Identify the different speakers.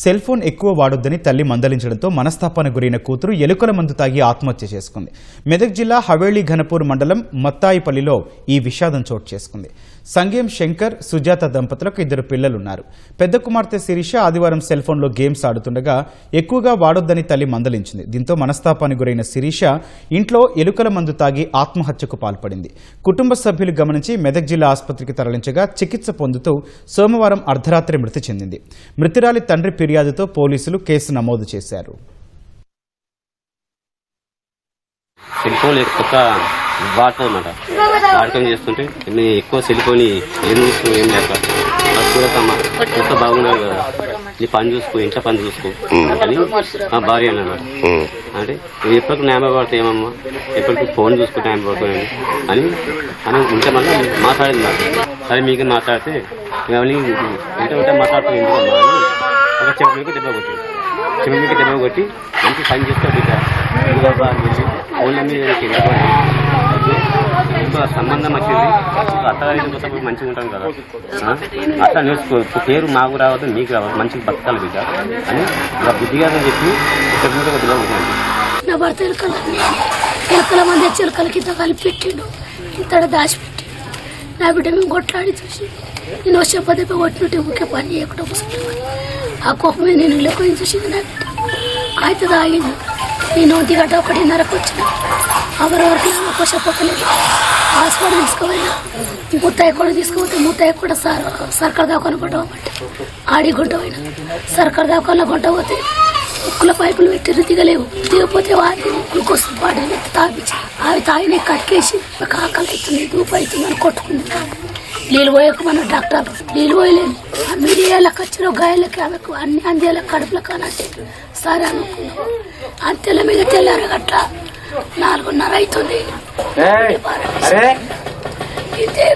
Speaker 1: Cell phone ఎక్కువ వాడొద్దని తల్లి మందలించడంతో మనస్తాపాన గురైన కూతురు ఎలుకల మందు తాగి ఆత్మహత్య చేసుకుంది. మెదక్ జిల్లా హవేళీ ఘనపూర్ మండలం మత్తాయిపల్లిలో ఈ విషాదం చోటు చేసుకుంది. సంగేం శంకర్ సుజాత దంపతులకు ఇద్దరు పిల్లలున్నారు. పెద్ద కుమార్తె శిరీష ఆదివారం సెల్ ఫోన్లో గేమ్స్ ఆడుతుండగా ఎక్కువగా వాడొద్దని తల్లి మందలించింది. దీంతో మనస్తాపానికి గురైన శిరీష ఇంట్లో ఎలుకల మందు తాగి ఆత్మహత్యకు పాల్పడింది. కుటుంబ సభ్యులు గమనించి మెదక్ జిల్లా ఆసుపత్రికి తరలించగా చికిత్స పొందుతూ సోమవారం అర్ధరాత్రి మృతి చెందింది. మృతురాలి తండ్రి ఫిర్యాదుతో పోలీసులు కేసు నమోదు చేశారు.
Speaker 2: సెల్ ఫోన్ ఎక్కువ అనమాట వాడకం చేస్తుంటే నేను ఎక్కువ సెల్ ఫోన్ ఏం చూసుకో ఏం లేక. చూడకమ్మా ఎంత బాగున్నావు కదా. నీ పని చూసుకో ఇంట్లో పని చూసుకో అని మా భార్య అన్నమాట అంటే నువ్వు ఎప్పటికి నేమ పడతావు ఏమమ్మా? ఎప్పటికి ఫోన్ చూసుకుంటే నేమ పడుతుంది అని అని ఉంటే మళ్ళీ మాట్లాడింది సరే మీకు మాట్లాడితే మళ్ళీ ఇంట ఉంటే మాట్లాడుతుంది ఎందుకమ్మా అని ఒక చెప్పు దెబ్బ కొట్టి చెప్పు దెబ్బ కొట్టి మంచి పని చేస్తా బిడ్డ. ఇదిగోబ్బా అని చెప్పి ఫోన్ల మీద వెళ్ళిపోయి ఇంకా సంబంధం వచ్చింది. అత్తగారి కోసం మంచిగా ఉంటాం కదా. ఆ? అట్లా నేర్చుకో పేరు మాకు రావద్దు నీకు రావద్దు. మంచిగా బతకాలి బిడ్డ అని ఇలా బుద్ధిగా చెప్పి చెప్పినట్టు దెబ్బ కొట్టింది.
Speaker 3: నా భర్త ఎలుకలు ఎలుకల మంది తెచ్చి ఎలుకల కింద కలిపి పెట్టిండు. ఇంత దాచిపెట్టిండు. నా బిడ్డ మేము కొట్లాడి చూసింది నేను వచ్చే పదే కొట్టినట్టు ఊరికే పని చేయకుండా కూర్చుంటాను ఆ కోపమే నేను ఇళ్ళకొని నాకు? అయితే తాగింది. నేను ఒంటి గంట ఒకటిన్నరకు వచ్చిన అవరి వరకు నాకు చెప్పకలేదు. హాస్పిటల్ తీసుకుపోయినా ముత్తాయి కూడా తీసుకుపోతే ముత్తాయి కూడా సర్ సర్కార్ దాకా కొంట పోమంటే ఆడి కొంట పోయినా సర్కార్ దాకా కొంట పోతే ఉక్కుల పైపులు పెట్టి దిగలేవు దిగపోతే వాటి గ్లూకోస్ బాటిల్ ఎత్తి తాపించి అవి తాగిన కట్కేసి ఆకలి అవుతుంది దూపు అవుతుంది అని కొట్టుకుంది నీళ్ళు పోయకు మన డాక్టర్. నీళ్ళు పోయలేను ఆ మీడియాలకు వచ్చిన గాయాలకి ఆమెకు అన్ని అందేల కడుపుల కానంటే సరే అనుకున్నాం అంతెల మీద తెల్లారు గట్ల నాలుగున్నర అవుతుంది. ఇదే